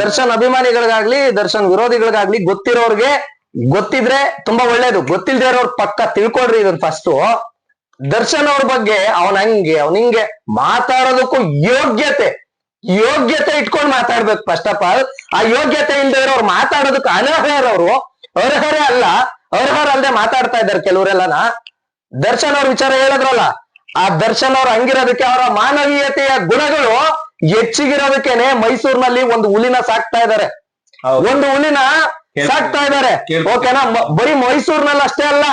ದರ್ಶನ್ ಅಭಿಮಾನಿಗಳಿಗಾಗ್ಲಿ, ದರ್ಶನ್ ವಿರೋಧಿಗಳಿಗಾಗ್ಲಿ ಗೊತ್ತಿರೋರ್ಗೆ ಗೊತ್ತಿದ್ರೆ ತುಂಬಾ ಒಳ್ಳೇದು. ಗೊತ್ತಿಲ್ದೇ ಇರೋರ್ ಪಕ್ಕ ತಿಳ್ಕೊಡ್ರಿ ಇದನ್ ಫಸ್ಟ್ ದರ್ಶನ್ ಅವ್ರ ಬಗ್ಗೆ ಅವನ್ ಹಂಗೆ, ಅವನ್ ಹಿಂಗೆ ಮಾತಾಡೋದಕ್ಕೂ ಯೋಗ್ಯತೆ. ಯೋಗ್ಯತೆ ಇಟ್ಕೊಂಡ್ ಮಾತಾಡ್ಬೇಕು ಫಸ್ಟ್ ಆಫ್ ಆಲ್ ಆ ಯೋಗ್ಯತೆ ಇಲ್ದೇ ಇರೋರು ಮಾತಾಡೋದಕ್ಕೆ ಅನರ್ಹರವ್ರು ಅರ್ಹರೇ ಅಲ್ಲ ಅರ್ಹರಲ್ದೆ ಮಾತಾಡ್ತಾ ಇದ್ದಾರೆ ಕೆಲವರೆಲ್ಲನ. ದರ್ಶನ್ ಅವ್ರ ವಿಚಾರ ಹೇಳಿದ್ರಲ್ಲ, ಆ ದರ್ಶನ್ ಅವ್ರ ಹಂಗಿರೋದಕ್ಕೆ ಅವರ ಮಾನವೀಯತೆಯ ಗುಣಗಳು ಹೆಚ್ಚಿಗಿರೋದಕ್ಕೇನೆ ಮೈಸೂರಿನಲ್ಲಿ ಒಂದು ಹುಲಿನ ಸಾಕ್ತಾ ಇದ್ದಾರೆ. ಒಂದು ಹುಲಿನ. ಸಾಕ್ತಾ ಇದ್ದಾರೆ. ಓಕೆನಾ? ಬರೀ ಮೈಸೂರಿನಲ್ಲಿ ಅಷ್ಟೇ ಅಲ್ಲ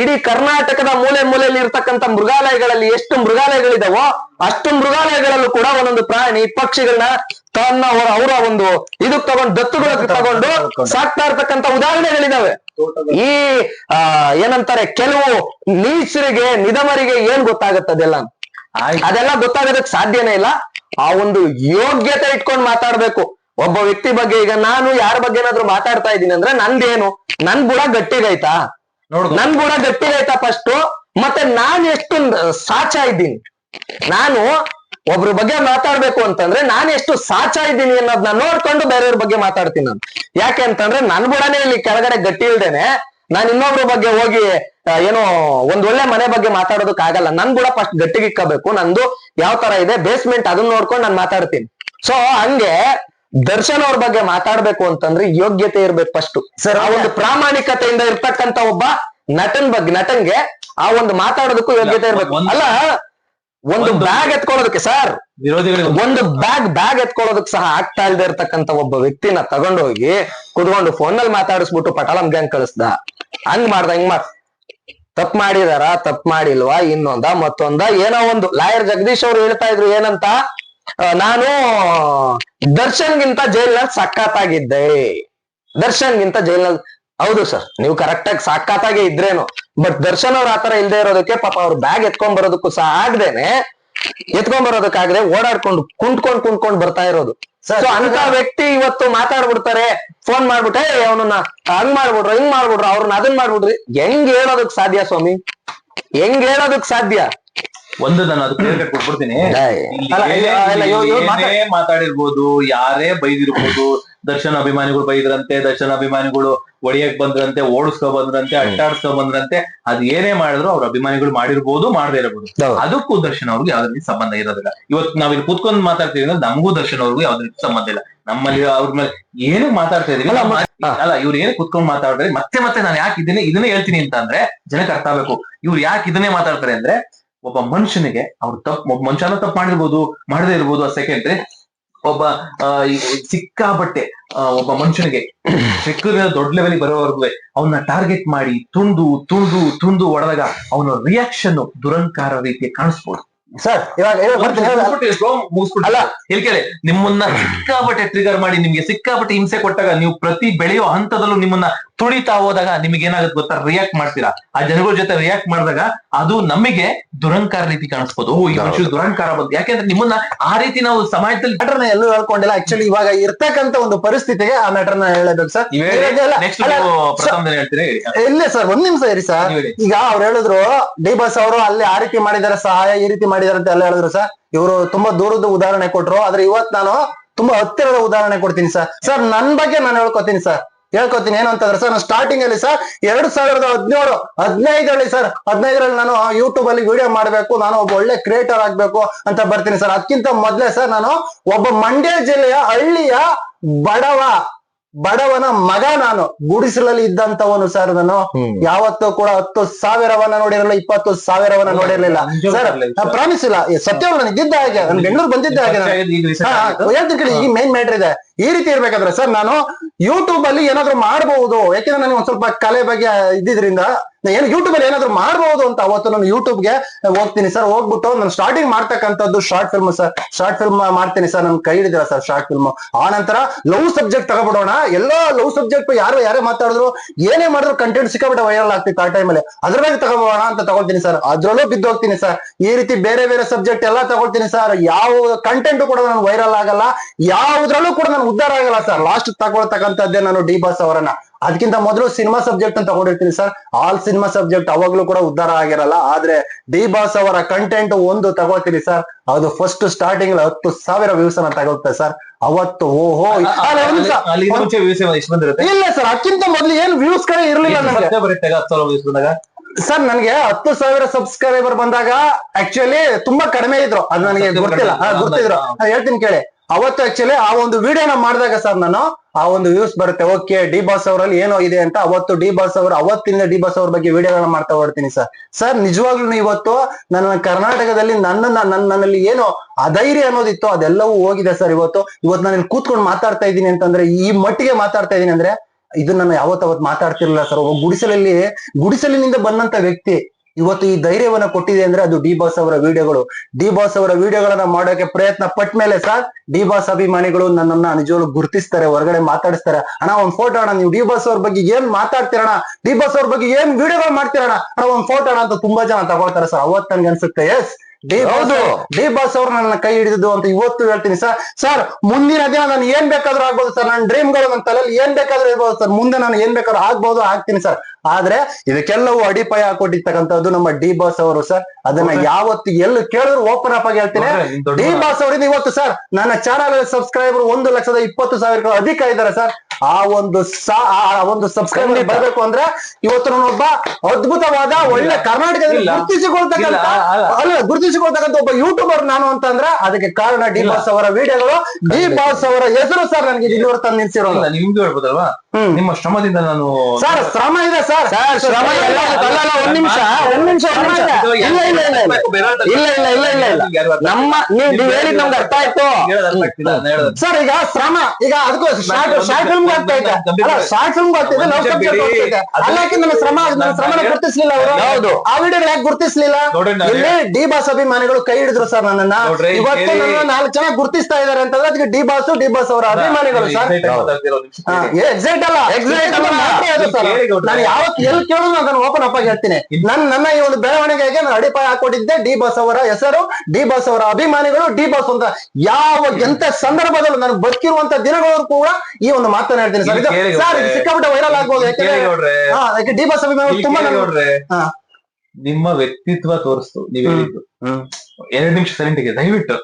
ಇಡೀ ಕರ್ನಾಟಕದ ಮೂಲೆ ಮೂಲೆಯಲ್ಲಿ ಇರ್ತಕ್ಕಂತ ಮೃಗಾಲಯಗಳಲ್ಲಿ ಎಷ್ಟು ಮೃಗಾಲಯಗಳಿದಾವೋ ಅಷ್ಟು ಮೃಗಾಲಯಗಳಲ್ಲೂ ಕೂಡ ಒಂದೊಂದು ಪ್ರಾಣಿ ಪಕ್ಷಿಗಳನ್ನ ತನ್ನ ಅವರ ಅವರ ಒಂದು ಇದಕ್ ತಗೊಂಡು ದತ್ತುಗಳಕ್ಕೆ ತಗೊಂಡು ಸಾಕ್ತಾ ಇರ್ತಕ್ಕಂತ ಉದಾಹರಣೆಗಳಿದಾವೆ. ಈ ಆ ಏನಂತಾರೆ ಕೆಲವು ನೀಚರಿಗೆ ನಿಧಮರಿಗೆ ಏನ್ ಗೊತ್ತಾಗತ್ತದೆಲ್ಲ ಅದೆಲ್ಲ? ಗೊತ್ತಾಗೋದಕ್ ಸಾಧ್ಯನೇ ಇಲ್ಲ. ಆ ಒಂದು ಯೋಗ್ಯತೆ ಇಟ್ಕೊಂಡು ಮಾತಾಡ್ಬೇಕು. ಒಬ್ಬ ವ್ಯಕ್ತಿ ಬಗ್ಗೆ ಈಗ ನಾನು ಯಾರ ಬಗ್ಗೆ ಏನಾದ್ರು ಮಾತಾಡ್ತಾ ಇದ್ದೀನಿ ಅಂದ್ರೆ ನಂದೇನು? ನನ್ ಬುಡ ಗಟ್ಟಿಗೈತಾ? ನೋಡು ನನ್ ಬುಡ ಗಟ್ಟಿಗೈತಾ ಫಸ್ಟ್ ಮತ್ತೆ ನಾನ್ ಎಷ್ಟು ಸಾಚ ಇದ್ದೀನಿ? ನಾನು ಒಬ್ರ ಬಗ್ಗೆ ಮಾತಾಡ್ಬೇಕು ಅಂತಂದ್ರೆ ನಾನು ಎಷ್ಟು ಸಾಚ ಇದ್ದೀನಿ ಅನ್ನೋದನ್ನ ನೋಡ್ಕೊಂಡು ಬೇರೆಯವ್ರ ಬಗ್ಗೆ ಮಾತಾಡ್ತೀನಿ ನಾನು. ಯಾಕೆ ಅಂತಂದ್ರೆ ನನ್ ಬುಡನೇ ಇಲ್ಲಿ ಕೆಳಗಡೆ ಗಟ್ಟಿ ಇಲ್ದೇನೆ ನಾನ್ ಇನ್ನೊಬ್ರ ಬಗ್ಗೆ ಹೋಗಿ ಏನೋ ಒಂದ್ ಒಳ್ಳೆ ಮನೆ ಬಗ್ಗೆ ಮಾತಾಡೋದಕ್ಕಾಗಲ್ಲ. ನನ್ ಬುಡ ಫಸ್ಟ್ ಗಟ್ಟಿಗಿಕ್ಕಬೇಕು. ನಂದು ಯಾವ ತರ ಇದೆ? ಬೇಸ್ಮೆಂಟ್ ಅದನ್ನ ನೋಡ್ಕೊಂಡು ನಾನು ಮಾತಾಡ್ತೀನಿ. ಸೊ ಹಂಗೆ ದರ್ಶನ್ ಅವ್ರ ಬಗ್ಗೆ ಮಾತಾಡ್ಬೇಕು ಅಂತಂದ್ರೆ ಯೋಗ್ಯತೆ ಇರ್ಬೇಕು ಫಸ್ಟ್ ಸರ್ ಆ ಒಂದು ಪ್ರಾಮಾಣಿಕತೆಯಿಂದ ಇರ್ತಕ್ಕಂತ ಒಬ್ಬ ನಟನ್ ಬಗ್ಗೆ ನಟನ್ಗೆ ಆ ಒಂದು ಮಾತಾಡೋದಕ್ಕೂ ಯೋಗ್ಯತೆ ಇರ್ಬೇಕು. ಅಲ್ಲ ಒಂದು ಬ್ಯಾಗ್ ಎತ್ಕೊಳ್ಳೋದಕ್ಕೆ ಸರ್ ಒಂದು ಬ್ಯಾಗ್ ಬ್ಯಾಗ್ ಎತ್ಕೊಳ್ಳೋದಕ್ ಸಹ ಆಗ್ತಾ ಇಲ್ದೇ ಇರ್ತಕ್ಕಂತ ಒಬ್ಬ ವ್ಯಕ್ತಿನ ತಗೊಂಡೋಗಿ ಕುತ್ಕೊಂಡು ಫೋನ್ನಲ್ಲಿ ಮಾತಾಡಿಸ್ಬಿಟ್ಟು ಪಟಾಲಂ ಗ್ಯಾಂಗ್ ಕಳಿಸ್ದ. ಹಂಗ್ ಮಾಡ್ದ ಹಿಂಗ್ ಮಾಡ್ ತಪ್ಪು ಮಾಡಿದಾರ, ತಪ್ಪು ಮಾಡಿಲ್ವಾ, ಇನ್ನೊಂದ, ಮತ್ತೊಂದ, ಏನೋ ಒಂದು. ಲಾಯರ್ ಜಗದೀಶ್ ಅವ್ರು ಹೇಳ್ತಾ ಇದ್ರು ಏನಂತ? ನಾನು ದರ್ಶನ್ಗಿಂತ ಜೈಲ್ನಲ್ಲಿ ದರ್ಶನ್ ದರ್ಶನ್ಗಿಂತ ಜೈಲ್ನಲ್ಲಿ ಹೌದು ಸರ್, ನೀವು ಕರೆಕ್ಟ್ ಆಗಿ ಸಾಕಾತಾಗೆ ಇದ್ರೇನು. ಬಟ್ ದರ್ಶನ್ ಅವ್ರ ಆತರ ಇಲ್ದೇ ಇರೋದಕ್ಕೆ ಪಾಪ ಅವ್ರ ಬ್ಯಾಗ್ ಎತ್ಕೊಂಡ್ ಬರೋದಕ್ಕೂ ಸಹ ಆಗ್ದೇನೆ. ಎತ್ಕೊಂಡ್ ಬರೋದಕ್ಕಾಗದೆ ಓಡಾಡ್ಕೊಂಡು ಕುಂಟ್ಕೊಂಡ್ ಕುಂಟ್ಕೊಂಡ್ ಬರ್ತಾ ಇರೋದು. ಸೊ ಅಂತ ವ್ಯಕ್ತಿ ಇವತ್ತು ಮಾತಾಡ್ಬಿಡ್ತಾರೆ ಫೋನ್ ಮಾಡ್ಬಿಟ್ಟೆ ಅವನನ್ನ ಹಂಗ್ ಮಾಡ್ಬಿಡ್ರು ಹಿಂಗ್ ಮಾಡ್ಬಿಡ್ರು ಅವ್ರನ್ನ ಅದನ್ ಮಾಡ್ಬಿಡ್ರಿ. ಹೆಂಗ್ ಹೇಳೋದಕ್ ಸಾಧ್ಯ ಸ್ವಾಮಿ? ಹೆಂಗ್ ಹೇಳೋದಕ್ ಸಾಧ್ಯ? ಒಂದು ನಾನು ಅದು ಕ್ಲಿಯರ್ ಕಟ್ ಕೊಟ್ಬಿಡ್ತೀನಿ. ಮಾತಾಡಿರ್ಬೋದು ಯಾರೇ ಬೈದಿರ್ಬೋದು ದರ್ಶನ್ ಅಭಿಮಾನಿಗಳು ಬೈದ್ರಂತೆ ದರ್ಶನ್ ಅಭಿಮಾನಿಗಳು ಒಡೆಯಕ್ ಬಂದ್ರಂತೆ ಓಡಿಸ್ಕೊ ಬಂದ್ರಂತೆ ಅಟ್ಟಾಡ್ಸ್ಕೊ ಬಂದ್ರಂತೆ ಅದ್ ಏನೇ ಮಾಡಿದ್ರು ಅವ್ರ ಅಭಿಮಾನಿಗಳು ಮಾಡಿರ್ಬೋದು ಮಾಡದೇ ಇರಬಹುದು ಅದಕ್ಕೂ ದರ್ಶನ್ ಅವ್ರಿಗೆ ಯಾವ್ದೇ ರೀತಿ ಸಂಬಂಧ ಇರೋದಿಲ್ಲ. ಇವತ್ತು ಇಲ್ಲಿ ಕೂತ್ಕೊಂಡ್ ಮಾತಾಡ್ತೀವಿ ಅಂದ್ರೆ ನಮಗೂ ದರ್ಶನ್ ಅವ್ರಿಗೂ ಯಾವ್ದೇ ರೀತಿ ಸಂಬಂಧ ಇಲ್ಲ. ನಮ್ಮಲ್ಲಿ ಅವ್ರ ಮೇಲೆ ಏನು ಮಾತಾಡ್ತಾ ಇದೀವಿ ಅಲ್ಲ. ಇವ್ರು ಏನು ಕುತ್ಕೊಂಡ್ ಮಾತಾಡಿದ್ರೆ ಮತ್ತೆ ಮತ್ತೆ ನಾನು ಯಾಕೆ ಇದನ್ನೇ ಇದನ್ನೇ ಹೇಳ್ತೀನಿ ಅಂತ ಅಂದ್ರೆ ಜನಕ್ಕೆ ಅರ್ಥ ಆಗ್ಬೇಕು. ಇವ್ರು ಯಾಕೆ ಇದನ್ನೇ ಮಾತಾಡ್ತಾರೆ ಅಂದ್ರೆ ಒಬ್ಬ ಮನುಷ್ಯನಿಗೆ ಅವ್ರು ತಪ್ಪು ಒಬ್ಬ ಮನುಷ್ಯನ ತಪ್ಪು ಮಾಡಿರ್ಬೋದು ಮಾಡದೇ ಇರ್ಬೋದು ಆ ಸೆಕೆಂಡ್ರಿ ಒಬ್ಬ ಸಿಕ್ಕಾಬಟ್ಟೆ ಆ, ಒಬ್ಬ ಮನುಷ್ಯನಿಗೆ ಚಿಕ್ಕ ದೊಡ್ಡ ಲೆವೆಲ್ ಬರೋವರೆಗೂ ಅವನ್ನ ಟಾರ್ಗೆಟ್ ಮಾಡಿ ತುಂಡು ತುಂಡು ತುಂಡು ಹೊಡೆದಾಗ ಅವನ ರಿಯಾಕ್ಷನ್ ದುರಂಕಾರ ರೀತಿ ಕಾಣಿಸ್ಬೋದು. ಸರ್ ಇವಾಗ ಅಲ್ಲ. ಇಲ್ಲಿ ಕೇಳಿ. ನಿಮ್ಮನ್ನ ಸಿಕ್ಕಾಪಟ್ಟೆ ಟ್ರಿಗರ್ ಮಾಡಿ ನಿಮ್ಗೆ ಸಿಕ್ಕಾಪಟ್ಟೆ ಹಿಂಸೆ ಕೊಟ್ಟಾಗ ನೀವು ಪ್ರತಿ ಬೆಳೆಯೋ ಹಂತದಲ್ಲೂ ನಿಮ್ಮನ್ನ ತುಳಿತಾ ಹೋದಾಗ ನಿಮಗೆ ಏನಾಗುತ್ತೆ ಗೊತ್ತಾ? ರಿಯಾಕ್ಟ್ ಮಾಡ್ತೀರಾ? ಆ ಜನಗಳ ಜೊತೆ ರಿಯಾಕ್ಟ್ ಮಾಡಿದಾಗ ಅದು ನಮಗೆ ದುರಂಕಾರ ರೀತಿ ಕಾಣಿಸ್ಬೋದು. ಓ ಈ ಮನುಷ್ಯ ದುರಂಕಾರ ಬಂತು. ಯಾಕೆಂದ್ರೆ ನಿಮ್ಮನ್ನ ಆ ರೀತಿ ನಾವು ಸಮಾಜದಲ್ಲಿ ನಟರನ್ನ ಎಲ್ಲೂ ಹೇಳ್ಕೊಂಡಿಲ್ಲ. ಆಕ್ಚುಲಿ ಇವಾಗ ಇರ್ತಕ್ಕಂತ ಒಂದು ಪರಿಸ್ಥಿತಿಗೆ ಆ ನಟರನ್ನ ಹೇಳಬೇಕು ಸರ್. ಇಲ್ಲ ಸರ್ ಒಂದ್ ನಿಮಿಷ ಇರಿ ಸರ್ ಈಗ ಅವ್ರು ಹೇಳಿದ್ರು ಡಿ ಬಸ್ ಅವರು ಅಲ್ಲಿ ಆ ರೀತಿ ಮಾಡಿದಾರೆ ಸಹಾಯ ಈ ರೀತಿ ಮಾಡಿದಾರೆ ಅಂತ ಎಲ್ಲ ಹೇಳಿದ್ರು ಸರ್ ಇವರು ತುಂಬಾ ದೂರದ ಉದಾಹರಣೆ ಕೊಟ್ರು. ಆದ್ರೆ ಇವತ್ ನಾನು ತುಂಬಾ ಹತ್ತಿರದ ಉದಾಹರಣೆ ಕೊಡ್ತೀನಿ ಸರ್ ಸರ್ ನನ್ ಬಗ್ಗೆ ನಾನು ಹೇಳ್ಕೊತೀನಿ ಸರ್ ಹೇಳ್ಕೊತೀನಿ ಏನು ಅಂತಂದ್ರೆ ಸರ್ ನಾನು ಸ್ಟಾರ್ಟಿಂಗ್ ಅಲ್ಲಿ ಸರ್ ಎರಡ್ ಸಾವಿರದ ಹದಿನೇಳು ಹದಿನೈದರಲ್ಲಿ ಸರ್ ಹದಿನೈದರಲ್ಲಿ ನಾನು ಯೂಟ್ಯೂಬ್ ಅಲ್ಲಿ ವಿಡಿಯೋ ಮಾಡಬೇಕು ನಾನು ಒಬ್ಬ ಒಳ್ಳೆ ಕ್ರಿಯೇಟರ್ ಆಗ್ಬೇಕು ಅಂತ ಬರ್ತೀನಿ ಸರ್ ಅದಕ್ಕಿಂತ ಮೊದ್ಲೇ ಸರ್ ನಾನು ಒಬ್ಬ ಮಂಡ್ಯ ಜಿಲ್ಲೆಯ ಹಳ್ಳಿಯ ಬಡವ ಬಡವನ ಮಗ ನಾನು ಗುಡಿಸಲಲ್ಲಿ ಇದ್ದಂತವನು ಸರ್ ನಾನು. ಯಾವತ್ತೂ ಕೂಡ ಹತ್ತು ಸಾವಿರವನ್ನ ನೋಡಿರಲಿಲ್ಲ ಇಪ್ಪತ್ತು ಸಾವಿರವನ್ನ ನೋಡಿರ್ಲಿಲ್ಲ ಸರ್. ಪ್ರಾಮಿಸ್ ಇಲ್ಲ ನಾನು ಇದ್ದಿದ್ದ ಹಾಗೆ ನಾನು ಬೆಂಗಳೂರು ಬಂದಿದ್ದ ಹಾಗೆ. ಹೇಳ್ತೀನಿ ಈ ಮೇನ್ ಮ್ಯಾಟರ್ ಇದೆ ಈ ರೀತಿ ಇರ್ಬೇಕಾದ್ರೆ ಸರ್ ನಾನು ಯೂಟ್ಯೂಬ್ ಅಲ್ಲಿ ಏನಾದ್ರು ಮಾಡಬಹುದು ಯಾಕೆಂದ್ರೆ ನನಗೆ ಒಂದ್ ಸ್ವಲ್ಪ ಕಲೆ ಬಗ್ಗೆ ಇದ್ದಿದ್ರಿಂದ ಏನು ಯೂಟ್ಯೂಬ್ ಅಲ್ಲಿ ಏನಾದ್ರು ಮಾಡಬಹುದು ಅಂತ ಅವತ್ತು ನಾನು ಯೂಟ್ಯೂಬ್ಗೆ ಹೋಗ್ತೀನಿ ಸರ್. ಹೋಗ್ಬಿಟ್ಟು ನಾನು ಸ್ಟಾರ್ಟಿಂಗ್ ಮಾಡ್ತಕ್ಕಂಥದ್ದು short film sir. Short film ಮಾಡ್ತೀನಿ ಸರ್. ನನ್ ಕೈ ಹಿಡಿದಿರ ಸರ್ ಶಾರ್ಟ್ ಫಿಲ್ಮ್ ಆ ನಂತರ ಲವ್ ಸಬ್ಜೆಕ್ಟ್ ತಗೊಬಿಡೋಣ. ಎಲ್ಲ ಲವ್ ಸಬ್ಜೆಕ್ಟ್ ಯಾರು ಯಾರೇ ಮಾತಾಡಿದ್ರು ಏನೇ ಮಾಡಿದ್ರು ಕಂಟೆಂಟ್ ಸಿಕ್ಕಾಬಿಟ್ಟು ವೈರಲ್ ಆಗ್ತಿತ್ತು ಆ ಟೈಮಲ್ಲಿ ಅದ್ರ ಮೇಲೆ ತಗೋಬೋಣ ಅಂತ ತಗೊಳ್ತೀನಿ ಸರ್. ಅದ್ರಲ್ಲೂ ಬಿದ್ದು ಹೋಗ್ತೀನಿ ಸರ್. ಈ ರೀತಿ ಬೇರೆ ಬೇರೆ ಸಬ್ಜೆಕ್ಟ್ ಎಲ್ಲ ತಗೊಳ್ತೀನಿ ಸರ್. ಯಾವ ಕಂಟೆಂಟ್ ಕೂಡ ನಾನು ವೈರಲ್ ಆಗಲ್ಲ. ಯಾವುದ್ರಲ್ಲೂ ಕೂಡ ನಾನು ಉದ್ಧಾರ ಆಗಲ್ಲ ಸರ್ ಲಾಸ್ಟ್ ತಗೊಳ್ತಕ್ಕಂಥದ್ದೇ ನಾನು ಡಿ ಬಾಸ್ ಅವರನ್ನ. ಅದಕ್ಕಿಂತ ಮೊದಲು ಸಿನಿಮಾ ಸಬ್ಜೆಕ್ಟ್ ಅಂತ ತಗೊಂಡಿರ್ತೀನಿ ಸರ್ ಆಲ್ ಸಿನಿಮಾ ಸಬ್ಜೆಕ್ಟ್ ಅವಾಗ್ಲೂ ಕೂಡ ಉದ್ದಾರ ಆಗಿರಲ್ಲ. ಆದ್ರೆ ಡಿ ಬಾಸ್ ಅವರ ಕಂಟೆಂಟ್ ಒಂದು ತಗೋತೀನಿ ಸರ್ ಅದು ಫಸ್ಟ್ ಸ್ಟಾರ್ಟಿಂಗ್ ಹತ್ತು ಸಾವಿರ ವ್ಯೂಸ್ ಅನ್ನ ತಗೊಳುತ್ತೆ ಸರ್ ಅವತ್ತು ಓಹೋ ಇಲ್ಲ ಸರ್ ಅದಕ್ಕಿಂತ ಮೊದಲು ಏನ್ ವ್ಯೂಸ್ ಕಡೆ ಇರ್ಲಿಲ್ಲ ನನಗೆ. ಸರ್ ನನಗೆ ಹತ್ತು ಸಾವಿರ ಸಬ್ಸ್ಕ್ರೈಬರ್ ಬಂದಾಗ ಆಕ್ಚುಲಿ ತುಂಬಾ ಕಡಿಮೆ ಇದ್ರು. ಅದು ನನಗೆ ಗೊತ್ತಿಲ್ಲ. ಗೊತ್ತಿದ್ರು. ಹೇಳ್ತೀನಿ ಕೇಳಿ. ಅವತ್ತು ಆಕ್ಚುಲಿ ಆ ಒಂದು ವಿಡಿಯೋನ ಮಾಡಿದಾಗ ಸರ್ ನಾನು ಆ ಒಂದು ವ್ಯೂಸ್ ಬರುತ್ತೆ. ಓಕೆ ಡಿ ಬಾಸ್ ಅವರಲ್ಲಿ ಏನೋ ಇದೆ ಅಂತ ಅವತ್ತು ಡಿ ಬಾಸ್ ಅವರು, ಅವತ್ತಿಂದ ಡಿ ಬಾಸ್ ಅವ್ರ ಬಗ್ಗೆ ವಿಡಿಯೋಗಳನ್ನ ಮಾಡ್ತಾ ಹೊಡ್ತೀನಿ ಸರ್ ಸರ್ ನಿಜವಾಗ್ಲೂ ಇವತ್ತು ನನ್ನ ಕರ್ನಾಟಕದಲ್ಲಿ ನನ್ನ ನನ್ನ ನನ್ನಲ್ಲಿ ಏನು ಅಧೈರ್ಯ ಅನ್ನೋದಿತ್ತು ಅದೆಲ್ಲವೂ ಹೋಗಿದೆ ಸರ್ ಇವತ್ತು. ಇವತ್ತು ನಾನು ಕೂತ್ಕೊಂಡು ಮಾತಾಡ್ತಾ ಇದ್ದೀನಿ ಅಂತಂದ್ರೆ, ಈ ಮಟ್ಟಿಗೆ ಮಾತಾಡ್ತಾ ಇದ್ದೀನಿ ಅಂದ್ರೆ, ಇದು ನಾನು ಯಾವತ್ತು ಅವತ್ತು ಮಾತಾಡ್ತಿರ್ಲಿಲ್ಲ ಸರ್ ಒಬ್ಬ ಗುಡಿಸಲಲ್ಲಿ, ಗುಡಿಸಲಿನಿಂದ ಬಂದಂತ ವ್ಯಕ್ತಿ ಇವತ್ತು ಈ ಧೈರ್ಯವನ್ನ ಕೊಟ್ಟಿದೆ ಅಂದ್ರೆ ಅದು ಡಿ ಬಾಸ್ ಅವರ ವಿಡಿಯೋಗಳು. ಡಿ ಬಾಸ್ ಅವರ ವಿಡಿಯೋಗಳನ್ನ ಮಾಡೋಕೆ ಪ್ರಯತ್ನ ಪಟ್ಟ ಮೇಲೆ ಸರ್ ಡಿ ಬಾಸ್ ಅಭಿಮಾನಿಗಳು ನನ್ನನ್ನ ನಿಜವಾಗ್ಲು ಗುರುತಿಸ್ತಾರೆ, ಹೊರಗಡೆ ಮಾತಾಡಿಸ್ತಾರೆ. ಅಣ್ಣ, ಒಂದ್ ಫೋಟೋ ಅಣ್ಣ, ನೀವು ಡಿ ಬಾಸ್ ಅವ್ರ ಬಗ್ಗೆ ಏನ್ ಮಾತಾಡ್ತಿರಣ ಡಿ ಬಾಸ್ ಅವ್ರ ಬಗ್ಗೆ ಏನ್ ವಿಡಿಯೋಗಳು ಮಾಡ್ತೀರಣ ಅಣ್ಣ, ಒಂದ್ ಫೋಟೋ ಅಣ್ಣ ಅಂತ ತುಂಬಾ ಜನ ತಗೊಳ್ತಾರೆ ಸರ್. ಅವತ್ತು ನನ್ಗೆ ಅನ್ಸುತ್ತೆ ಎಸ್ ಡಿ ಹೌದು. ಡಿ ಬಾಸ್ ಅವ್ರು ನನ್ನ ಕೈ ಹಿಡಿದಿದ್ದು ಅಂತ ಇವತ್ತು ಹೇಳ್ತೀನಿ ಸರ್. ಸರ್ ಮುಂದಿನ ದಿನ ನಾನು ಏನ್ ಬೇಕಾದ್ರೂ ಆಗ್ಬೋದು ಸರ್. ನನ್ನ ಡ್ರೀಮ್ಗಳು ನನ್ನ ತಲೆಯಲ್ಲಿ ಏನ್ ಬೇಕಾದ್ರೂ ಇರ್ಬೋದು ಸರ್. ಮುಂದೆ ನಾನು ಏನ್ ಬೇಕಾದ್ರೂ ಆಗ್ಬೋದು ಆಗ್ತೀನಿ ಸರ್. ಆದ್ರೆ ಇದಕ್ಕೆಲ್ಲವೂ ಅಡಿಪಾಯ ಹಾಕೊಟ್ಟಿರ್ತಕ್ಕಂಥದ್ದು ನಮ್ಮ ಡಿ ಬಾಸ್ ಅವರು ಸರ್. ಅದನ್ನ ಯಾವತ್ತು ಎಲ್ಲಿ ಕೇಳಿದ್ರು ಓಪನ್ ಅಪ್ ಆಗಿ ಹೇಳ್ತೀನಿ. ಡಿ ಬಾಸ್ ಅವರಿಂದ ಇವತ್ತು ಸರ್ ನನ್ನ ಚಾನಲ್ ಸಬ್ಸ್ಕ್ರೈಬರ್ ಒಂದು ಲಕ್ಷದ ಇಪ್ಪತ್ತು ಸಾವಿರ ಅಧಿಕ ಇದ್ದಾರೆ ಸರ್. ಆ ಒಂದು ಸಾ- ಆ ಒಂದು ಸಬ್ಸ್ಕ್ರೈಬರ್. ಬರಬೇಕು ಅಂದ್ರೆ ಇವತ್ತು ನಾನೊಬ್ಬ ಒಬ್ಬ ಅದ್ಭುತವಾದ ಒಳ್ಳೆ ಕರ್ನಾಟಕದಲ್ಲಿ ಗುರುತಿಸಿಕೊಳ್ತಕ್ಕಂತ ಗುರುತಿಸಿಕೊಳ್ತಕ್ಕಂಥ ಅಲ್ಲ. ಗುರುತಿಸಿಕೊಳ್ತಕ್ಕಂತ ಗುರುತಿಸಿಕೊಳ್ತಕ್ಕಂಥ ಒಬ್ಬ ಯೂಟ್ಯೂಬರ್ ನಾನು ಅಂತಂದ್ರೆ ಅದಕ್ಕೆ ಕಾರಣ ಡಿ. ಬಾಸ್ ಅವರ ವಿಡಿಯೋಗಳು ಡಿ ಬಾಸ್ ಅವರ ಹೆಸರು ಸರ್ ನನಗೆ ಇಲ್ಲಿವರೆ ತಂದು ನಿಲ್ಸಿರೋದು ನಿಮ್ಗೆ ಹೇಳ್ಬೋದಲ್ವಾ. ನಿಮ್ಮ ಶ್ರಮದಿಂದ ನಾನು ಸರ್ ಶ್ರಮ ಇದೆ ಸರ್. ಸರ್ ಶ್ರಮ ಎಲ್ಲ ಅಲ್ಲ ಒಂದ್ ನಿಮಿಷ ಒಂದ್ ನಿಮಿಷ ಇಲ್ಲ ಇಲ್ಲ ಇಲ್ಲ ಇಲ್ಲ. ಇಲ್ಲ ಇಲ್ಲ ಇಲ್ಲ ಇಲ್ಲ. ಇಲ್ಲ ನಮ್ಮ ನೀವ್ ನೀವ್ ಹೇಳಿದ್ ನಮ್ಗೆ ಅರ್ಥ ಆಯ್ತು. ಸರ್ ಈಗ ಶ್ರಮ ಈಗ ಅದಕ್ಕೂ ಶಾರ್ಟ್ ಶಾರ್ಟ್ ಫಿಲ್ಮ್ ಆಗ್ತಾ ಇದೆ. ಶಾರ್ಟ್ ಫಿಲ್ಮ್ ಆಗ್ತಿದೆ ಲವ್ ಸಬ್ಜೆಕ್ಟ್. ಹೋಗ್ತಿದೆ ಅಲ್ಲಾಕಿ ನನ್ನ ಶ್ರಮ ನಾನು ಶ್ರಮನ ಗುರುತಿಸ್ಲಿಲ್ಲ ಅವರು? ಹೌದು. ಆ ವಿಡಿಯೋಗಳು ಯಾಕೆ ಗುರುತಿಸ್ಲಿಲ್ಲ? ಇಲ್ಲಿ ಡಿ ಬಾಸ್ ಅಭಿಮಾನಿಗಳು ಕೈ ಹಿಡಿದ್ರು ಸರ್ ನನ್ನನ್ನ. ಇವತ್ತು. ನನ್ನ ನಾಲ್ಕು ಜನ ಗುರುತಿಸ್ತಾ ಇದಾರೆ ಅಂತಂದ್ರೆ ಅದಕ್ಕೆ ಡಿ ಬಾಸು ಡಿ ಬಾಸ್ ಅವರ ಅಭಿಮಾನಿಗಳು ಸರ್. ಎಕ್ಸೈಟ್ ಗೌಡ್ರೆ. ನಾನು ಯಾವತ್ತು ಎಲ್ಲಿ ಕೇಳಿದ್ರು ಓಪನ್ ಅಪ್ಪ ಆಗಿ ಹೇಳ್ತೀನಿ ನನ್ನ ನನ್ನ ಈ ಒಂದು ಬೆಳವಣಿಗೆಗೆ ನಾನು ಅಡಿಪಾಯ ಹಾಕೊಂಡಿದ್ದೆ ಡಿ ಬಾಸ್ ಅವರ ಹೆಸರು ಡಿ ಬಾಸ್ ಅವರ ಅಭಿಮಾನಿಗಳು ಡಿ ಬಾಸ್ ಅಂತ ಯಾವ ಎಂತ ಸಂದರ್ಭದಲ್ಲೂ ನಾನು ಬದುಕಿರುವಂತ ದಿನಗಳು ಕೂಡ ಈ ಒಂದು ಮಾತನ್ನ ಹೇಳ್ತೀನಿ ಸರ್ ಸರ್ ಸಿಕ್ಕಾಪಟ್ಟೆ ವೈರಲ್ ಆಗ್ಬೋದು ಯಾಕಂದ್ರೆ ಡಿ ಬಾಸ್ ಅಭಿಮಾನಿಗಳು ತುಂಬಾ. ನಿಮ್ಮ ವ್ಯಕ್ತಿತ್ವ ತೋರಿಸ್ತು ನೀವು ಹ್ಮ್. ಹೇಳಿದ್ದು. ಎರಡು ನಿಮಿಷ ಸೈಲೆಂಟ್ಗೆ ದಯವಿಟ್ಟು.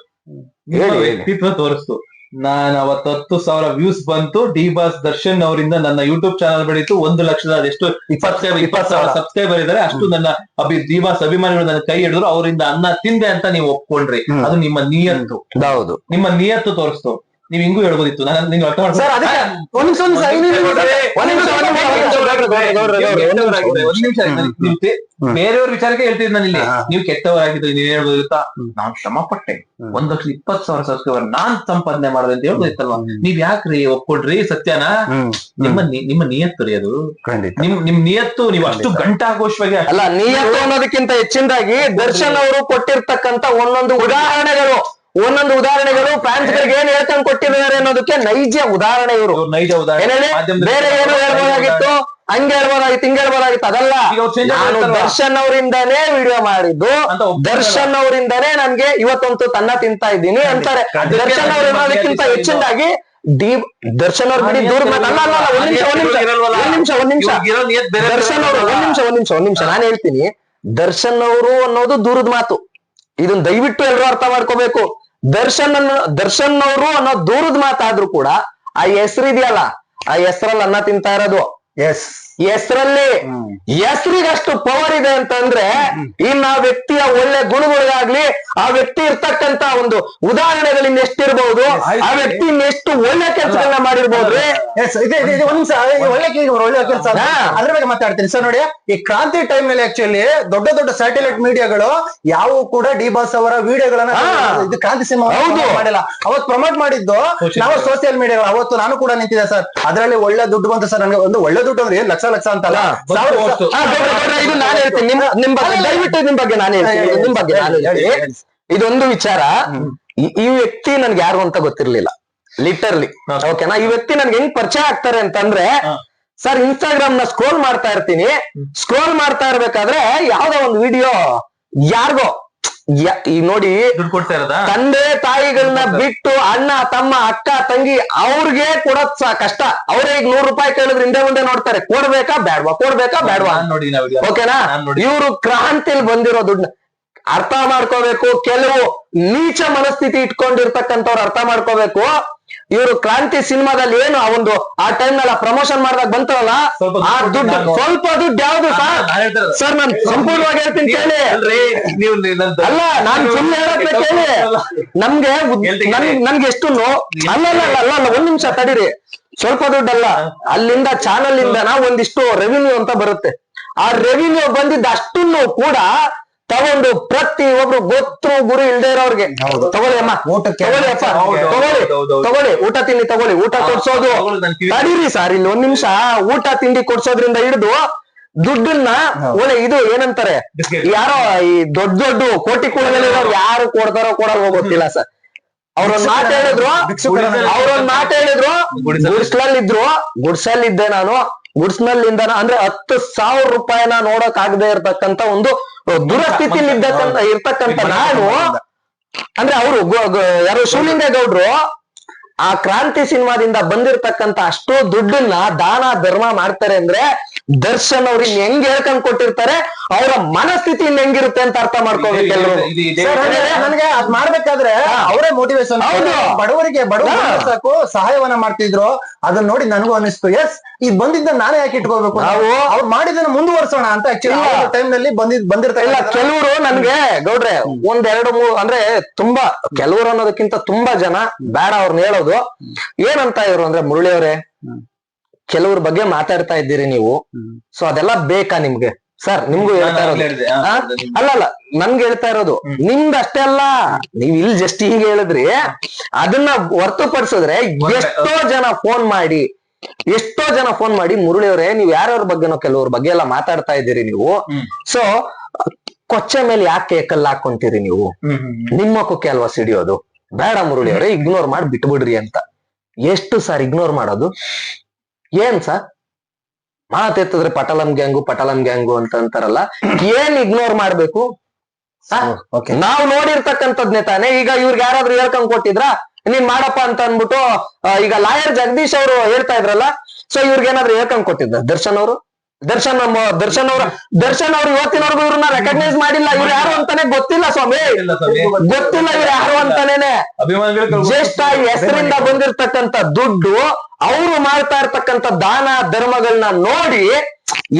ವ್ಯಕ್ತಿತ್ವ ತೋರಿಸ್ತು ನಾನು ಅವತ್ತು ಹತ್ತು ಸಾವಿರ ವ್ಯೂಸ್ ಬಂತು. ಡಿ ಬಾಸ್ ದರ್ಶನ್ ಅವರಿಂದ ನನ್ನ ಯೂಟ್ಯೂಬ್ ಚಾನಲ್ ಬೆಳೀತು ಒಂದು ಲಕ್ಷದ ಎಷ್ಟು ಇಪ್ಪತ್ತು ಸಾವಿರ ಸಬ್ಸ್ಕ್ರೈಬರ್ ಇದ್ದಾರೆ. ಅಷ್ಟು ನನ್ನ ಅಭಿ ಡಿ ಬಾಸ್ ಅಭಿಮಾನಿಗಳು ನನ್ನ ಕೈ ಹಿಡಿದ್ರು. ಅವರಿಂದ ಅನ್ನ ತಿಂದೆ ಅಂತ ನೀವು ಒಪ್ಕೊಂಡ್ರಿ. ಅದು ನಿಮ್ಮ ನಿಯತ್ತು. ಹೌದು. ನಿಮ್ಮ ನಿಯತ್ತು ತೋರಿಸ್ತು. ನೀವ್ ಹಿಂಗೂ ಹೇಳ್ಬೋದಿತ್ತು. ನಾನು ಅರ್ಥ ಮಾಡ್ಕೊ- ಸರ್ ಅದಕ್ಕೆ ಒಂದ್ ನಿಮಿಷ ಒಂದ್ ನಿಮಿಷ ಐದು ನಿಮಿಷ ಒಂದ್ ನಿಮಿಷ, ಒಂದ್ ನಿಮಿಷ, ಒಂದ್ ನಿಮಿಷ, ಒಂದ್ ನಿಮಿಷ, ಗೌಡ್ರೆ, ಗೌಡ್ರೆ, ಗೌಡ್ರೆ, ಗೌಡ್ರೆ, ಒಂದ್ ನಿಮಿಷ, ಕೆಟ್ಟವರಾಗಿದ್ರೆ, ಒಂದ್ ನಿಮಿಷ ಹ್ಮ್. ನೀವು ತೆ- ಹ್ಮ್. ಬೇರೆಯವ್ರ ವಿಚಾರಕ್ಕೆ ಹೇಳ್ತಿದ್ದೆ ನಾನು ಇಲ್ಲಿ. ಹಾ. ನೀವು ಕೆಟ್ಟವರಾಗಿದ್ರೆ ನೀವ್ ಹೇಳ್ಬೋದು ಗೊತ್ತಾ ಹ್ಮ್. ನಾನ್ ಶ್ರಮ ಪಟ್ಟೆ ಹ್ಮ್. ಒಂದ್ ಲಕ್ಷ ಇಪ್ಪತ್ತು ಸಾವಿರ ಸಬ್ಸ್ಕ್ರೈಬರ್ ನಾನ್ ಸಂಪಾದನೆ ಮಾಡಿದೆ ಅಂತ ಹೇಳ್ಬೋದಿತ್ತಲ್ವಾ. ನೀವ್ ಯಾಕ್ರಿ ಒಪ್ಕೊಡ್ರಿ ಸತ್ಯನ? ಹ್ಮ್. ನಿಮ್ಮ ನಿ- ನಿಮ್ಮ ನಿಯತ್ತು ರೀ ಅದು. ಖಂಡಿತ. ನಿಮ್ ನಿಮ್ ನಿಯತ್ತು ನೀವು ಅಷ್ಟು ಗಂಟಾ ಘೋಷವಾಗಿ ಅಲ್ಲ ನಿಯತ್ತು ಅನ್ನೋದಕ್ಕಿಂತ ಹೆಚ್ಚಿನದಾಗಿ ದರ್ಶನ್ ಅವರು ಕೊಟ್ಟಿರ್ತಕ್ಕಂತ ಒಂದೊಂದು ಉದಾಹರಣೆಗಳು. ಒಂದೊಂದು ಉದಾಹರಣೆಗಳು ಫ್ಯಾನ್ಸ್ ಗಳಿಗೆ ಏನ್ ಹೇಳ್ಕೊಂಡು ಕೊಟ್ಟಿದ್ದಾರೆ ಅನ್ನೋದಕ್ಕೆ ನೈಜ ಉದಾಹರಣೆ ಇವರು. ನೈಜ ಉದಾಹರಣೆ. ಬೇರೆ ಏನು ಹೇಳ್ಬೋದಾಗಿತ್ತು? ಹಂಗೆ ಹೇಳ್ಬೋದಾಗಿತ್ತು ಹಿಂಗೆ ಹೇಳ್ಬೋದಾಗಿತ್ತು ಅದಲ್ಲ. ನಾನು ದರ್ಶನ್ ಅವರಿಂದಾನೇ ವಿಡಿಯೋ ಮಾಡಿದ್ದು. ದರ್ಶನ್ ಅವರಿಂದಾನೇ ನನ್ಗೆ ಇವತ್ತಂತೂ ತನ್ನ ತಿಂತಾ ಇದ್ದೀನಿ ಅಂತಾರೆ. ದರ್ಶನ್ ಅವ್ರು ಅನ್ನೋದಕ್ಕಿಂತ. ಹೆಚ್ಚಿನದಾಗಿ ಡಿ ದರ್ಶನ್ ಅವ್ರ ಬಿಡಿ ದೂರ ಅಲ್ಲ ಒಂದ್ ನಿಮಿಷ ಒಂದ್ ನಿಮಿಷ? ಒಂದ್ ನಿಮಿಷ ಒಂದ್ ದರ್ಶನ್ ಅವರು ಒಂದ್ ನಿಮಿಷ ಒಂದ್ ನಿಮಿಷ ಒಂದ್ ನಿಮಿಷ. ನಾನು ಹೇಳ್ತೀನಿ. ದರ್ಶನ್ ಅವರು ಅನ್ನೋದು ದೂರದ ಮಾತು. ಇದನ್ನ ದಯವಿಟ್ಟು ಎಲ್ಲರೂ ಅರ್ಥ ಮಾಡ್ಕೋಬೇಕು. ದರ್ಶನ್ ಅನ್ನ ದರ್ಶನ್ ಅವರು ಅನ್ನೋ ದೂರದ ಮಾತಾದ್ರೂ ಕೂಡ ಆ ಹೆಸರು ಇದೆಯಲ್ಲ, ಆ ಹೆಸರಲ್ಲಿ ಅನ್ನ ತಿಂತಾ ಇರೋದು. ಎಸ್ ಹೆಸರಲ್ಲಿ ಹೆಸರಿಗಷ್ಟು ಪವರ್ ಇದೆ ಅಂತಂದ್ರೆ ಇನ್ನು ಆ ವ್ಯಕ್ತಿಯ ಒಳ್ಳೆ ಗುಣಗಳಿಗಾಗ್ಲಿ ಆ ವ್ಯಕ್ತಿ ಇರ್ತಕ್ಕಂತ ಒಂದು ಉದಾಹರಣೆಗಳಿಂದ ಎಷ್ಟಿರ್ಬಹುದು ಆ ವ್ಯಕ್ತಿ ಎಷ್ಟು ಒಳ್ಳೆ ಕೆಲಸಗಳನ್ನ ಮಾಡಿರ್ಬೋದ್ರಿ? ಒಳ್ಳೆ ಒಳ್ಳೆ ಕೆಲಸ ಅದ್ರ ಬಗ್ಗೆ ಮಾತಾಡ್ತೀನಿ. ಸರ್ ನೋಡಿ ಈ ಕ್ರಾಂತಿ ಟೈಮ್ನಲ್ಲಿ ಆಕ್ಚುಲಿ ದೊಡ್ಡ ದೊಡ್ಡ ಸ್ಯಾಟಲೈಟ್ ಮೀಡಿಯಾಗಳು ಯಾವ ಕೂಡ ಡಿ ಬಾಸ್ ಅವರ ವಿಡಿಯೋಗಳನ್ನ. ಇದು ಕ್ರಾಂತಿ ಸಿನಿಮಾ ಹೌದು. ಮಾಡಿಲ್ಲ. ಅವತ್ತು ಪ್ರಮೋಟ್ ಮಾಡಿದ್ದು ನಾವು. ಸೋಷಿಯಲ್ ಮೀಡಿಯಾಗಳು ಅವತ್ತು ನಾನು ಕೂಡ ನಿಂತಿದ್ದೆ ಸರ್. ಅದರಲ್ಲಿ ಒಳ್ಳೆ ದುಡ್ಡು ಬಂತು ಸರ್. ನನಗೆ ಒಂದು ಒಳ್ಳೆ ದುಡ್ಡು ಅಂದ್ರೆ ಏನ್ ಲಕ್ಷ ಲಕ್ಷ ಅಂತಲ್ಲ ಇದು ನಾನು ಹೇಳ್ತೀನಿ. ನಿಮ್ ನಿಮ್ ಬಗ್ಗೆ ದಯವಿಟ್ಟು ನಿಮ್ ಬಗ್ಗೆ ನಾನು ಹೇಳ್ತೀನಿ. ನಿಮ್ ಬಗ್ಗೆ ನಾನು ಹೇಳ್ತೀನಿ. ಇದೊಂದು ವಿಚಾರ. ಈ- ವ್ಯಕ್ತಿ ನನ್ಗೆ ಯಾರು ಅಂತ ಗೊತ್ತಿರ್ಲಿಲ್ಲ. ಲಿಟರ್ಲಿ ಓಕೆನಾ ಈ ವ್ಯಕ್ತಿ ನನ್ಗೆ ಹೆಂಗ್ ಪರಿಚಯ ಆಗ್ತಾರೆ ಅಂತಂದ್ರೆ. ಸರ್ ಇನ್ಸ್ಟಾಗ್ರಾಮ್ನ ಸ್ಕ್ರೋಲ್ ಮಾಡ್ತಾ ಇರ್ತೀನಿ. ಸ್ಕ್ರೋಲ್ ಮಾಡ್ತಾ ಇರ್ಬೇಕಾದ್ರೆ ಯಾವ್ದೋ ಒಂದು ವಿಡಿಯೋ ಯಾರಿಗೋ ಯ- ಈ ನೋಡಿ ದುಡ್ಡು ಕೊಡ್ತಾ ಇರೋದಾ? ತಂದೆ ತಾಯಿಗಳನ್ನ ಬಿಟ್ಟು ಅಣ್ಣ ತಮ್ಮ ಅಕ್ಕ ತಂಗಿ ಅವ್ರಿಗೆ ಕೊಡೋದ್ ಕಷ್ಟ. ಅವರೇ ಈಗ ನೂರು ರೂಪಾಯಿ ಕೇಳಿದ್ರೆ ಹಿಂದೆ ಮುಂದೆ ನೋಡ್ತಾರೆ. ಕೊಡ್ಬೇಕಾ ಬೇಡವಾ ಕೊಡ್ಬೇಕಾ ಬೇಡವಾ ನೋಡಿ ಓಕೆನಾ? ಇವರು ಕ್ರಾಂತಿಲಿ ಬಂದಿರೋ ದುಡ್ಡು ಅರ್ಥ ಮಾಡ್ಕೋಬೇಕು ಕೆಲವು ನೀಚ ಮನಸ್ಥಿತಿ ಇಟ್ಕೊಂಡಿರ್ತಕ್ಕಂಥವ್ರು ಅರ್ಥ ಮಾಡ್ಕೋಬೇಕು. ಇವರು ಕ್ರಾಂತಿ ಸಿನಿಮಾದಲ್ಲಿ ಏನು ಆ ಒಂದು ಆ ಟೈಮ್ನಲ್ಲಿ ಪ್ರಮೋಷನ್ ಮಾಡಿದಾಗ ಬಂತಲ್ಲ ಆ ದುಡ್ಡು ಸ್ವಲ್ಪ ದುಡ್ಡು ಯಾವ್ದು ಸರ್ ನಾನ್ ಸರ್ ನಾನು ಸಂಪೂರ್ಣವಾಗಿ ಹೇಳ್ತೀನಿ ಕೇಳಿ. ಅಲ್ಲ ನಾನು ಸುಮ್ಮನೆ ಹೇಳಕ್ಕೆ ಕೇಳಿ. ನಮ್ಗೆ ನನ್ಗೆ ಎಷ್ಟು ಅಲ್ಲ ಅಲ್ಲ ಅಲ್ಲ ಅಲ್ಲ ಒಂದ್ ನಿಮಿಷ ತಡೀರಿ. ಸ್ವಲ್ಪ ದುಡ್ಡಲ್ಲ. ಅಲ್ಲಿಂದ ಚಾನಲ್ ಇಂದನ ಒಂದಿಷ್ಟು ರೆವಿನ್ಯೂ ಅಂತ ಬರುತ್ತೆ. ಆ ರೆವಿನ್ಯೂ ಬಂದಿದ್ದ ಅಷ್ಟನ್ನು ಕೂಡ ತಗೊಂಡು ಪ್ರತಿ ಒಬ್ರು ಗೊತ್ತು ಗುರು ಇಲ್ದೇ ಇರೋರ್ಗೆ. ತಗೊಳ್ಳಿ ಅಮ್ಮ. ತಗೊಳ್ಳಿ ಅಪ್ಪ. ತಗೊಳ್ಳಿ. ತಗೊಳ್ಳಿ. ಊಟ ತಿಂಡಿ ತಗೊಳ್ಳಿ. ಊಟ ಕೊಡ್ಸೋದು. ತಡೀರಿ ಸರ್ ಇಲ್ಲಿ ಒಂದ್ ನಿಮಿಷ. ಊಟ ತಿಂಡಿ ಕೊಡ್ಸೋದ್ರಿಂದ ಹಿಡಿದು ದುಡ್ಡನ್ನ ಒಳ್ಳೆ ಇದು ಏನಂತಾರೆ. ಯಾರೋ ಈ ದೊಡ್ಡ ದೊಡ್ಡ ಕೋಟಿ ಕುಳಗಳಿರೋರು ಯಾರು ಕೊಡ್ತಾರೋ ಕೊಡಲ್ವೋ ಗೊತ್ತಿಲ್ಲ ಸರ್. ಅವ್ರೊಂದ್ ಮಾತು ಹೇಳಿದ್ರು. ಅವ್ರೊಂದ್ ಮಾತು ಹೇಳಿದ್ರು. ಇದ್ರು ಗುಡ್ಸ್ಲಲ್ಲಿದ್ರು ಗುಡ್ಸಲ್ಲಿದ್ದೆ ನಾನು. ಗುಡ್ಸ್ನಲ್ಲಿಂದ ಅಂದ್ರೆ ಹತ್ತು ಸಾವಿರ ರೂಪಾಯಿನ ನೋಡಕ್ ಆಗದೆ ಇರ್ತಕ್ಕಂತ ಒಂದು ದುರಸ್ಥಿತಿಲಿ ಇದ್ದಕ್ಕಂತ ಇರ್ತಕ್ಕಂತ ನಾನು ಅಂದ್ರೆ ಅವರು ಯಾರು ಶಿವಲಿಂಗೇಗೌಡ್ರು ಆ ಕ್ರಾಂತಿ ಸಿನಿಮಾದಿಂದ ಬಂದಿರತಕ್ಕಂತ ಅಷ್ಟು ದುಡ್ಡನ್ನ ದಾನ ಧರ್ಮ ಮಾಡ್ತಾರೆ ಅಂದ್ರೆ ದರ್ಶನ್ ಅವ್ರು ಇನ್ ಹೆಂಗ್ ಹೇಳ್ಕೊಂಡ್ ಕೊಟ್ಟಿರ್ತಾರೆ ಅವರ ಮನಸ್ಥಿತಿ ಇನ್ ಹೆಂಗಿರುತ್ತೆ ಅಂತ ಅರ್ಥ ಮಾಡ್ಕೋಬೇಕು ಇದು- ನನಗೆ- ಅದ್ ಮಾಡ್ಬೇಕಾದ್ರೆ ಅವರೇ ಮೋಟಿವೇಶನ್. ಬಡವರಿಗೆ ಬಡವ ಹಾ. ಸಾಕು ಸಹಾಯವನ್ನ ಮಾಡ್ತಿದ್ರು ಅದನ್ನ ನೋಡಿ ನನಗೂ ಅನಿಸ್ತು ಎಸ್ ಇದು ಬಂದಿದ್ದ ನಾನೇ ಯಾಕೆ ಇಟ್ಕೋಬೇಕು ನಾವು- ಅವ್ರು ಮಾಡಿದ್ದನ್ನ ಮುಂದುವರ್ಸೋಣ ಅಂತ ಇಲ್ಲ. ಆಕ್ಚುಲಿ ಟೈಮ್ನಲ್ಲಿ ಬಂದಿದ್ ಇಲ್ಲ ಬಂದಿರ್ತಾರೆ ಕೆಲವರು ನನ್ಗೆ ಗೌಡ್ರೆ ಒಂದ್ ಎರಡು ಮೂರು ಅಂದ್ರೆ ತುಂಬಾ ಕೆಲವರು ಅನ್ನೋದಕ್ಕಿಂತ ತುಂಬಾ ಜನ ಬೇಡ ಅವ್ರನ್ನ ಹೇಳೋದು. ಏನಂತ ಇವ್ರು ಅಂದ್ರೆ ಮುರಳಿ ಅವರೇ? ಕೆಲವ್ರ ಬಗ್ಗೆ ಮಾತಾಡ್ತಾ ಇದ್ದೀರಿ ನೀವು. ಸೊ ಅದೆಲ್ಲ ಬೇಕಾ ನಿಮ್ಗೆ? ಸರ್ ನಿಮ್ಗೂ ಹೇಳ್ತಾ ಇರೋದು. ಅಲ್ಲ ಅಲ್ಲ ನನ್ಗೆ ಹೇಳ್ತಾ ಇರೋದು. ನಿಮ್ದು ಅಷ್ಟೇ ಅಲ್ಲ. ನೀವ್ ಇಲ್ಲಿ ಜಸ್ಟ್ ಹೀಗೆ ಹೇಳಿದ್ರಿ. ಅದನ್ನ ಹೊರತುಪಡಿಸಿದ್ರೆ ಎಷ್ಟೋ ಜನ ಫೋನ್ ಮಾಡಿ ಎಷ್ಟೋ ಜನ ಫೋನ್ ಮಾಡಿ ಮುರಳಿ ಅವರೇ ನೀವ್ ಯಾರ್ಯಾರ ಬಗ್ಗೆನೋ ಕೆಲವ್ರ ಬಗ್ಗೆ ಎಲ್ಲ ಮಾತಾಡ್ತಾ ಇದ್ದೀರಿ ನೀವು. ಸೊ ಕೊಚ್ಚೆ ಮೇಲೆ ಯಾಕೆ ಕಲ್ಲು ಹಾಕೊಂತೀರಿ ನೀವು. ನಿಮ್ಮ ಕುಕ್ಕೆ ಅಲ್ವಾ ಸಿಡಿಯೋದು? ಬೇಡ ಮುರಳಿ ಅವರೇ ಇಗ್ನೋರ್ ಮಾಡಿ ಬಿಟ್ಬಿಡ್ರಿ ಅಂತ. ಎಷ್ಟು ಸರ್ ಇಗ್ನೋರ್ ಮಾಡೋದು? ಏನ್ ಸರ್? ಮಾತೆತ್ತಿದ್ರೆ ಪಟಲಂ ಗ್ಯಾಂಗು ಪಟಲಂ ಗ್ಯಾಂಗು ಅಂತ ಅಂತಾರಲ್ಲ ಏನ್ ಇಗ್ನೋರ್ ಮಾಡ್ಬೇಕು? ಓಕೆ ನಾವು ನೋಡಿರ್ತಕ್ಕಂಥದ್ನೇ ತಾನೇ ಈಗ ಇವ್ರಿಗೆ ಯಾರಾದ್ರೂ ಹೇಳ್ಕೊಂಡ್ ಕೊಟ್ಟಿದ್ರ? ನೀನ್ ಮಾಡಪ್ಪ ಅಂತ ಅನ್ಬಿಟ್ಟು ಈಗ ಲಾಯರ್ ಜಗದೀಶ್ ಅವರು ಹೇಳ್ತಾ ಇದ್ರಲ್ಲ ಸೊ ಇವ್ರಿಗೆ ಏನಾದ್ರು ಹೇಳ್ಕೊಂಡ್ ಕೊಟ್ಟಿದ್ರ ದರ್ಶನ್ ಅವರು? ದರ್ಶನ್ ದರ್ಶನ್ ಅವ್ರ ದರ್ಶನ್ ಅವ್ರು ಇವತ್ತಿನವರೆಗೂ ಇವ್ರನ್ನ ರೆಕಗ್ನೈಸ್ ಮಾಡಿಲ್ಲ ಇವ್ರು ಯಾರು ಅಂತಾನೆ ಗೊತ್ತಿಲ್ಲ ಸ್ವಾಮಿ. ಗೊತ್ತಿಲ್ಲ ಇವ್ರು ಯಾರು ಅಂತಾನೇನೆ. ಜ್ಯೇಷ್ಠ ಹೆಸರಿಂದ ಬಂದಿರ್ತಕ್ಕಂತ ದುಡ್ಡು ಅವರು ಮಾಡ್ತಾ ಇರ್ತಕ್ಕಂತ ದಾನ ಧರ್ಮಗಳನ್ನ ನೋಡಿ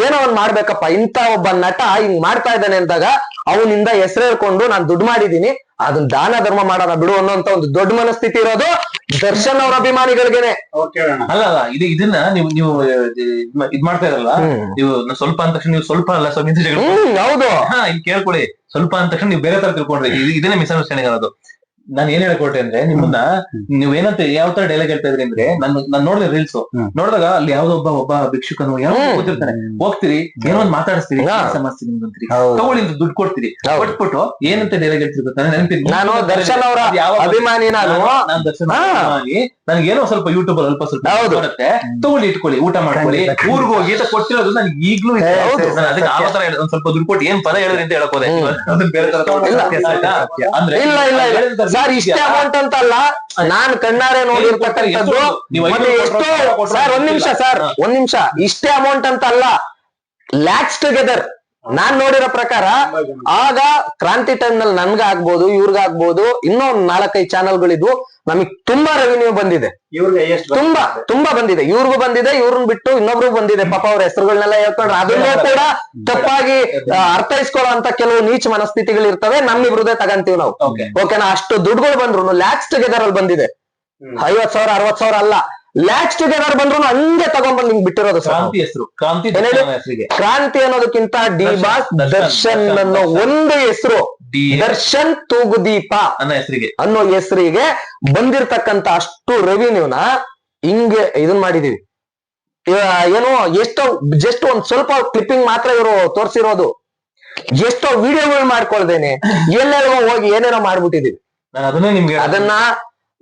ಏನೋ ಒಂದ್ ಮಾಡ್ಬೇಕಪ್ಪ ಇಂತ ಒಬ್ಬ ನಟ ಹಿಂಗ್ ಮಾಡ್ತಾ ಇದ್ದಾನೆ ಅಂದಾಗ ಅವನಿಂದ ಹೆಸರು ಹೇಳ್ಕೊಂಡು ನಾನ್ ದುಡ್ಡು ಮಾಡಿದೀನಿ ಅದನ್ನ ದಾನ ಧರ್ಮ ಮಾಡೋಣ ಬಿಡು ಅನ್ನೋಂತ ಒಂದು ದೊಡ್ಡ ಮನಸ್ಥಿತಿ ಇರೋದು ದರ್ಶನ್ ಅವ್ರ ಅಭಿಮಾನಿಗಳಿಗೆನೆ. ಅಲ್ಲ ಅಲ್ಲ ಇದು ಇದನ್ನ ನೀವು ನೀವು ಇದ್- ಮಾಡ್ತಾ ಇರಲ್ಲ? ನೀವು ಸ್ವಲ್ಪ ಅಂದ ತಕ್ಷಣ ನೀವು ಸ್ವಲ್ಪ ಅಲ್ಲ ಸ್ವಲ್ಪ ಹೌದು. ಹಾ ಇಲ್ಲಿ ಕೇಳ್ಕೊಳ್ಳಿ ಸ್ವಲ್ಪ ಅಂದ ತಕ್ಷಣ ನೀವು ಬೇರೆ ತರ ತಿಳ್ಕೊಂಡ್ರಿ. ಇದು- ಇದನ್ನೇ ಮಿಸ್ಅಂಡರ್ಸ್ಟ್ಯಾಂಡಿಂಗ್ ಅನ್ನೋದು. ನಾನು ಏನ್ ಹೇಳ್ಕೊಟ್ಟೆ ಅಂದ್ರೆ ನಿಮ್ಮನ್ನ ನೀವ್ ಏನಂತ ಯಾವ ತರ ಡೈಲಾಗ್ ಹೇಳ್ತಾ ಇದ್ರಿ ಅಂದ್ರೆ ನಾನು ನಾನು ನೋಡಿದೆ ರೀಲ್ಸ್ ನೋಡಿದಾಗ ಅಲ್ಲಿ ಯಾವ್ದೋ ಒಬ್ಬ ಒಬ್ಬ ಭಿಕ್ಷುಕನು ಹ್ಮ್. ಕೂತಿರ್ತಾನೆ ಹೋಗ್ತೀರಿ ಏನೋ ಒಂದ್ ಮಾತಾಡಿಸ್ತೀರಿ ಹಾ. ಸಮಸ್ಯೆ ನಿಮ್ಗಂತೀರಿ ಹೌದು. ತಗೊಳ್ಳಿ ಅಂತ ದುಡ್ಡು ಕೊಡ್ತೀರಿ. ಕೊಟ್ಬಿಟ್ಟು ಏನಂತ ಡೈಲಾಗ್ ಹೇಳ್ತೀರಿ ಗೊತ್ತಾ ನೆನಪಿದೆ ನಾನು ದರ್ಶನ್ ಅವರ ಯಾವ ಅಭಿಮಾನಿ ನಾನು ನಾನು- ದರ್ಶನ್. ಅಭಿಮಾನಿ ನನಗೆ ಏನೋ ಸ್ವಲ್ಪ ಯೂಟ್ಯೂಬ್ ಅಲ್ಲಿ ಅಲ್ಪ ಸ್ವಲ್ಪ. ಬರುತ್ತೆ ತಗೊಳ್ಳಿ ಇಟ್ಕೊಳ್ಳಿ ಊಟ ಮಾಡ್ಕೊಳ್ಳಿ. ಊರಿಗೆ ಹೋಗಿ ಅಂತ ಕೊಟ್ಟಿರೋದು ನನಗೆ ಈಗ್ಲೂ ಇದೆ ಹೌದು. ನಾನು ಅದಕ್ಕೆ ಆ ತರ ಹೇಳಿದೆ. ಒಂದ್ ಸ್ವಲ್ಪ ದುಡ್ಡು ಕೊಟ್ಟು ಏನ್ ಪದ ಹೇಳಿದ್ರಿ ಅಂತ ಹೇಳಕ್ ಹೋದೆ ಬೇರೆ ತರ ತಗೊಂಡು ಇಲ್ಲ. ಆಯ್ತಾ? ಅಂದ್ರೆ ಸರ್ ಇಷ್ಟೇ ಅಮೌಂಟ್ ಅಂತ ಅಲ್ಲ ನಾನ್ ಕಣ್ಣಾರೆ ನೋಡಿರ್ತಕ್ಕಂಥದ್ದು ನೀವು ಮತ್ತೆ ಎಷ್ಟೋ ಸರ್ ಒಂದ್ ನಿಮಿಷ ಸರ್. ಒಂದ್ ನಿಮಿಷ ಇಷ್ಟೇ ಅಮೌಂಟ್ ಅಂತ ಅಲ್ಲ ಲ್ಯಾಕ್ಸ್ ಟುಗೆದರ್ ನಾನ್ ನೋಡಿರೋ ಪ್ರಕಾರ ಆಗ ಕ್ರಾಂತಿ ಟೈಮ್ನಲ್ಲಿ ನನ್ಗ ಆಗ್ಬೋದು ಇವ್ರಿಗ ಆಗ್ಬೋದು ಇನ್ನೂ ನಾಲ್ಕೈದು ಚಾನೆಲ್ಗಳಿದ್ವು ನಮಗ್ ತುಂಬಾ ರೆವಿನ್ಯೂ ಬಂದಿದೆ. ತುಂಬಾ ತುಂಬಾ ಬಂದಿದೆ. ಇವ್ರಿಗೂ ಬಂದಿದೆ ಇವ್ರನ್ನ ಬಿಟ್ಟು ಇನ್ನೊಬ್ರು ಬಂದಿದೆ. ಪಾಪ ಅವ್ರ ಹೆಸರುಗಳನ್ನೆಲ್ಲ ಹೇಳ್ಕೊಂಡ್ರೆ ಅದನ್ನೂ ಕೂಡ ತಪ್ಪಾಗಿ ಅರ್ಥೈಸ್ಕೊಳ್ಳೋ ಅಂತ ಕೆಲವು ನೀಚ ಮನಸ್ಥಿತಿಗಳು ಇರ್ತವೆ. ನಮ್ಮಿಬ್ರದೇ ತಗಂತೀವಿ ನಾವು. ಓಕೆನಾ ಅಷ್ಟು ದುಡ್ಡುಗಳು ಬಂದ್ರು ಲ್ಯಾಕ್ಸ್ ಟುಗೆದರ್ ಅಲ್ಲಿ ಬಂದಿದೆ ಐವತ್ ಸಾವಿರ ಅರವತ್ ಸಾವಿರ ಅಲ್ಲ. ಲ್ಯಾಕ್ಸ್ ಟುಗೆದರ್ ಬಂದ್ರು ಹಂಗೆ ತಗೊಂಡ್ಬಂದು ಹಿಂಗ್ ಬಿಟ್ಟಿರೋದು ಕ್ರಾಂತಿ ಹೆಸರು ಕ್ರಾಂತಿ ಹೆಸರಿಗೆ. ಕ್ರಾಂತಿ ಅನ್ನೋದಕ್ಕಿಂತ ಡಿ ದರ್ಶನ್, ಬಾಸ್ ದರ್ಶನ್, ಅನ್ನೋ. ಒಂದು ಹೆಸರು. ದರ್ಶನ್ ತೂಗುದೀಪ ಅನ್ನೋ ಹೆಸರಿಗೆ. ಅನ್ನೋ ಹೆಸರಿಗೆ ಬಂದಿರತಕ್ಕಂತ ಅಷ್ಟು ರೆವಿನ್ಯೂನ ಹಿಂಗೆ ಇದನ್ ಮಾಡಿದೀವಿ. ಏನೋ ಎಷ್ಟೋ ಜಸ್ಟ್ ಒಂದ್ ಸ್ವಲ್ಪ ಕ್ಲಿಪ್ಪಿಂಗ್ ಮಾತ್ರ ಇವರು ತೋರಿಸಿರೋದು. ಎಷ್ಟೋ ವಿಡಿಯೋಗಳು ಮಾಡ್ಕೊಳ್ದೇನೆ. ಎಲ್ಲೆಲ್ಲೋ ಹೋಗಿ ಏನೇನೋ ಮಾಡ್ಬಿಟ್ಟಿದೀವಿ. ಅದನ್ನ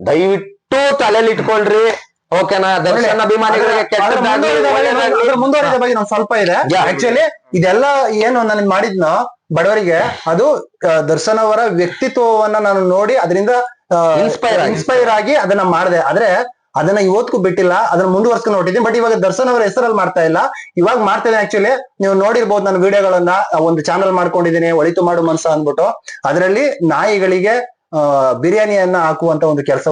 ದಯವಿಟ್ಟು ತಲೆಯಲ್ಲಿ ಇಟ್ಕೊಳ್ರಿ. ಓಕೆನಾ ದರ್ಶನ್ ಅಭಿಮಾನಿಗಳಿಗೆ ಕೆಟ್ಟದ್ದಾಗ್ಲಿ, ಮುಂದುವರಿದ ಬಗ್ಗೆ- ನಾವು ಸ್ವಲ್ಪ ಇದೆ. ಆಕ್ಚುಲಿ ಇದೆಲ್ಲ ಏನು ನಾನು ಮಾಡಿದ್ನೋ ಬಡವರಿಗೆ ಅದು ದರ್ಶನ್ ಅವರ ವ್ಯಕ್ತಿತ್ವವನ್ನ ನಾನು ನೋಡಿ ಅದರಿಂದ ಇನ್ಸ್ಪೈರ್ ಆಗಿ. ಇನ್ಸ್ಪೈರ್ ಆಗಿ ಅದನ್ನ ಮಾಡಿದೆ. ಆದ್ರೆ ಅದನ್ನ ಇವತ್ತಿಗೂ ಬಿಟ್ಟಿಲ್ಲ ಅದನ್ನ ಮುಂದುವರ್ಸ್ಕೊಂಡು ನೋಡಿದ್ದೀನಿ ಬಟ್ ಇವಾಗ ದರ್ಶನ್ ಅವರ ಹೆಸರಲ್ಲಿ ಮಾಡ್ತಾ ಇಲ್ಲ. ಇವಾಗ ಮಾಡ್ತೇನೆ ಆಕ್ಚುಲಿ ನೀವು ನೋಡಿರ್ಬೋದು ನನ್ನ ವಿಡಿಯೋಗಳನ್ನ ಒಂದು ಚಾನಲ್ ಮಾಡ್ಕೊಂಡಿದ್ದೀನಿ ಒಳಿತು ಮಾಡು ಮನಸ್ಸ ಅಂದ್ಬಿಟ್ಟು. ಅದರಲ್ಲಿ ನಾಯಿಗಳಿಗೆ ಬಿರಿಯಾನಿಯನ್ನ ಹಾಕುವಂತ ಒಂದು ಕೆಲಸ